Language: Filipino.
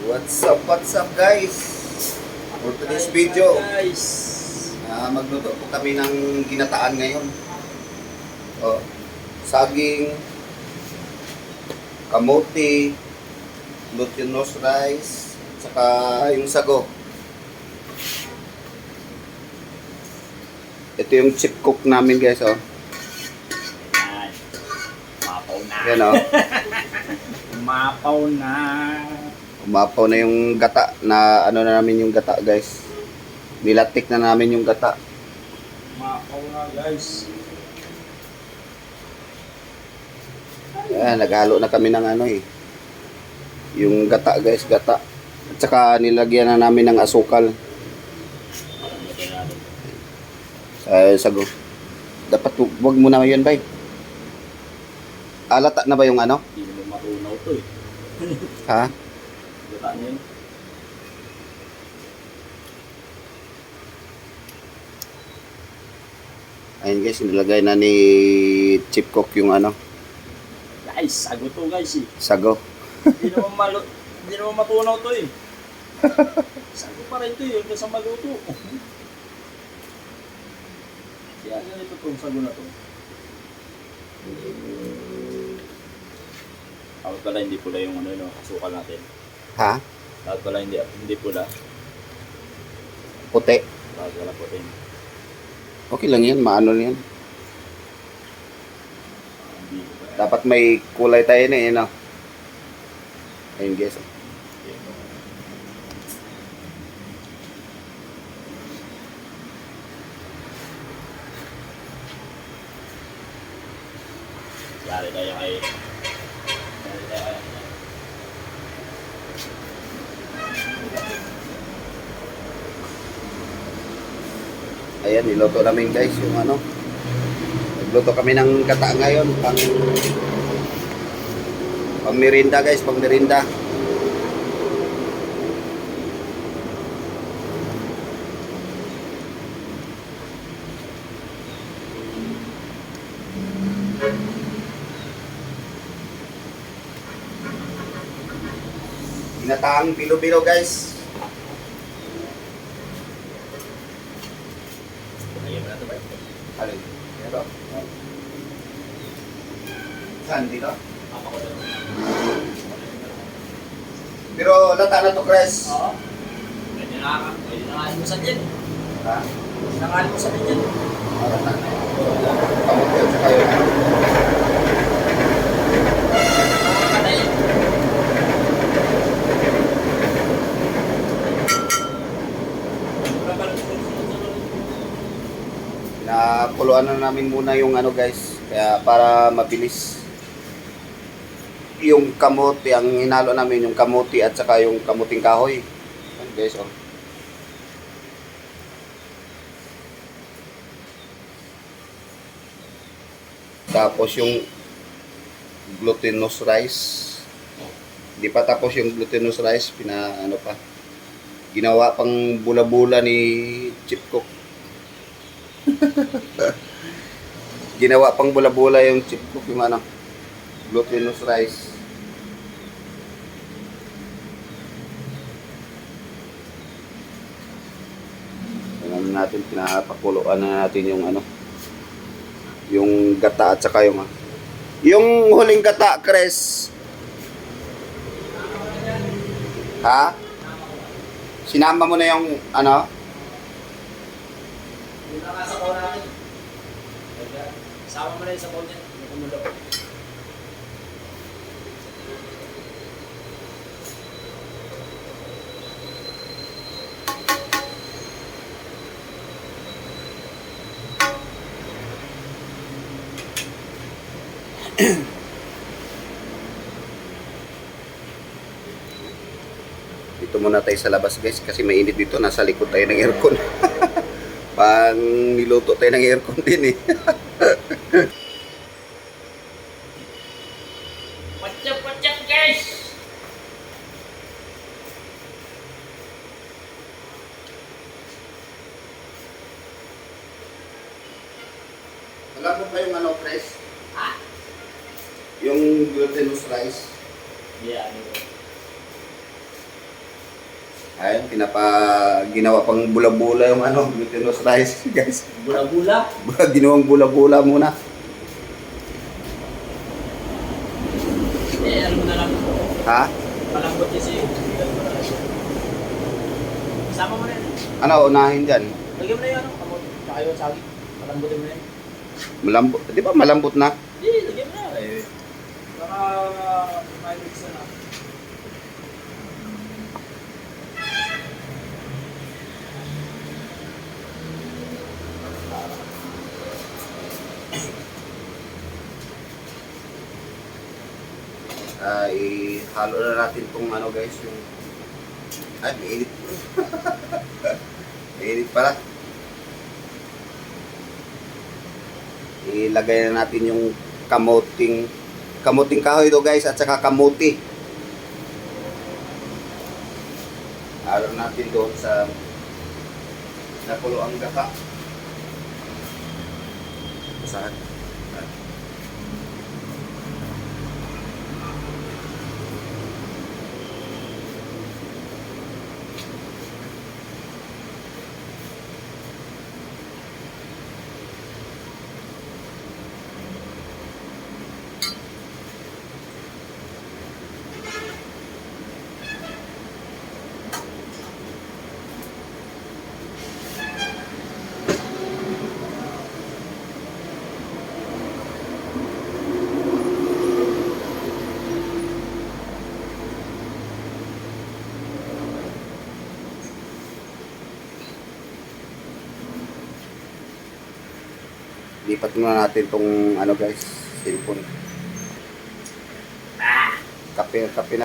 What's up, what's up guys? For today's video, Guys. ah, magluto po kami ng ginataan ngayon. Oh, saging, kamote, glutinous rice, saka yung sago. Ito yung chip cook namin guys, oh. Yan. Umapaw na. Yan oh. Umapaw na. Umapaw na yung gata na ano na namin yung gata guys. Nilatik na namin yung gata. Umapaw na guys. Ayan, naghalo na kami ng ano eh. Yung gata guys, gata. At saka nilagyan na namin ng asukal sa sago. Dapat wag mo na yun, bay. Alata na ba yung ano? Hindi naman matunaw to eh. Ha? Yun. Ayun guys, nilagay na ni Chip Cook yung ano, Guys, sago to guys eh. sago. Hindi naman malo... Hindi naman matunaw to eh. Sago pa rin to eh. Sa maluto. Kaya ganito tong sago na to. Dapat pala hindi pula yung ano, no, asukal natin. Ha? Dapat pala hindi, hindi pula. Puti. Dapat pala putin. Okay lang yan, maano yan. Dapat may kulay tayo na eh, no? Ayun guys. Yari tayo kay... Yari Ayan, niluto namin guys yung ano. Nagluto kami ng gata ngayon pang pang merinda guys, pang merinda. Ginataang bilo-bilo guys. Ayun mo na ito ba? Alin? Ito? Saan dito? Pero lata na to, Chris. Oo. Pwede na Pwede na alimusan dyan. Ha? Pwede na alimusan din dyan. Ah, lata na. Yun sa kayo. Napuluan na namin muna yung ano guys. Kaya para mabilis. Yung kamote, ang hinalo namin yung kamote at saka yung kamuting kahoy. Ayan, guys, oh. Tapos yung glutinous rice. Hindi pa tapos yung glutinous rice, pina ano pa. Ginawa pang bula-bula ni Chip Cook. Ginawa pang bula-bula yung Chip Cook yung ano, glutinous rice. Ano natin, pinapakuluan na natin yung ano, yung gata at saka yung yung huling gata, Chris. Ha? Sinama mo na yung ano? Yung nakasabaw natin. Sama mo na yung sabaw. Yung kumulo. Dito muna tayo sa labas guys kasi mainit dito. Nasa likod tayo ng aircon. Pang niluto tayo ng aircon din eh. What's up, what's up, guys? Alam mo ba yung ano, Chris? Ha? Yung glutinous rice. Yeah, ba? Ayun, pinapa, ginawa pang bula-bula yung ano, glutinous rice, guys. Bula-bula. Ginawang bula-bula muna. Eh, mo na lang. Ha? Malambot kasi. Isama mo na yan. Ano, unahin dyan? Lagyan mo na yung ano. Kamot. Tsaka yung saging. Malambutin mo na. Malambot, di ba malambot na? Hindi, lagyan mo na. Eh. Baka Ah, ihalo na natin tong ano guys, yung... Ay, may edit pala. Ilagay na natin yung kamuting kamuting kahoy do guys at saka kamuti. Halo natin doon sa nakulo ang gata. Saan? Lipat muna natin tong ano guys, cellphone. Kape, kape na